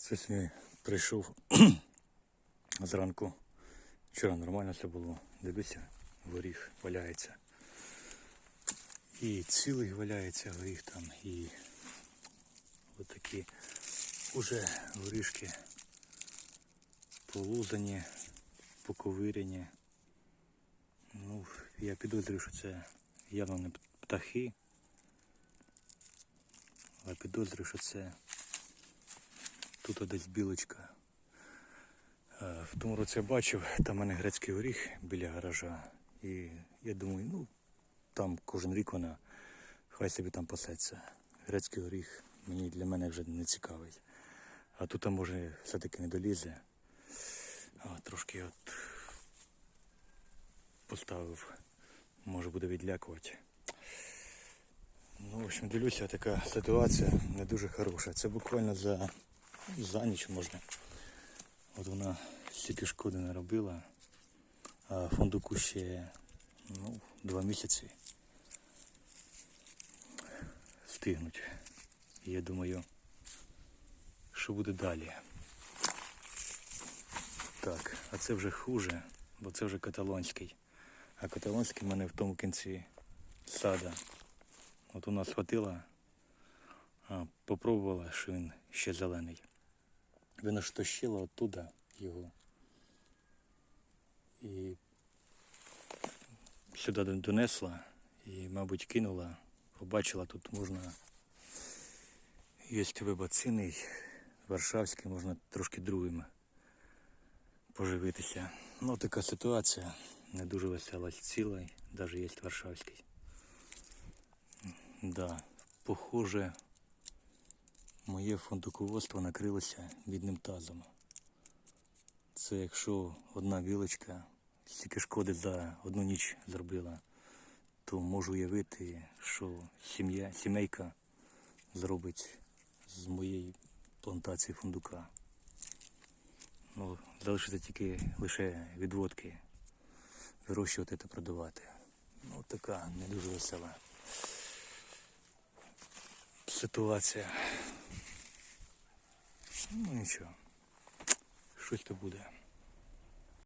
Сьогодні прийшов зранку. Вчора нормально все було. Дивлюся, горіх валяється. І цілий валяється горіх там, і отакі уже горішки полузані, поковиряні. Ну, я підозрюю, що це явно не птахи. Але підозрюю, що це тут десь білочка. Е, В тому році я бачив, там у мене грецький горіх біля гаража. І я думаю, ну там кожен рік вона хай собі там пасеться. Грецький горіх мені для мене вже не цікавий. А тут може все-таки не долізе. А, трошки от поставив, може буде відлякувати. Ну, в общем, дивлюся, така ситуація не дуже хороша. Це буквально за, за ніч можна. От вона стільки шкоди наробила, а фундуку ще ну, два місяці встигнуть. Я думаю, що буде далі. Так, а це вже хуже, бо це вже каталонський. А каталонський в мене в тому кінці сада. От у нас хватило, а, попробувала, що він ще зелений. Вона оттуда його. І сюди донесла і, мабуть, кинула. Побачила, тут можна. Є вибор цінний, варшавський, можна трошки другим поживитися. Ну, така ситуація. Не дуже весела цілий, навіть є варшавський. Да, похоже, моє фундуководство накрилося бідним тазом. Це якщо одна вілочка стільки шкоди за одну ніч зробила, то можу уявити, що сім'я, сімейка зробить з моєї плантації фундука. Ну, залишиться тільки лише відводки, вирощувати та продавати. Ну, така не дуже весела ситуація. Ну нічого, щось то буде.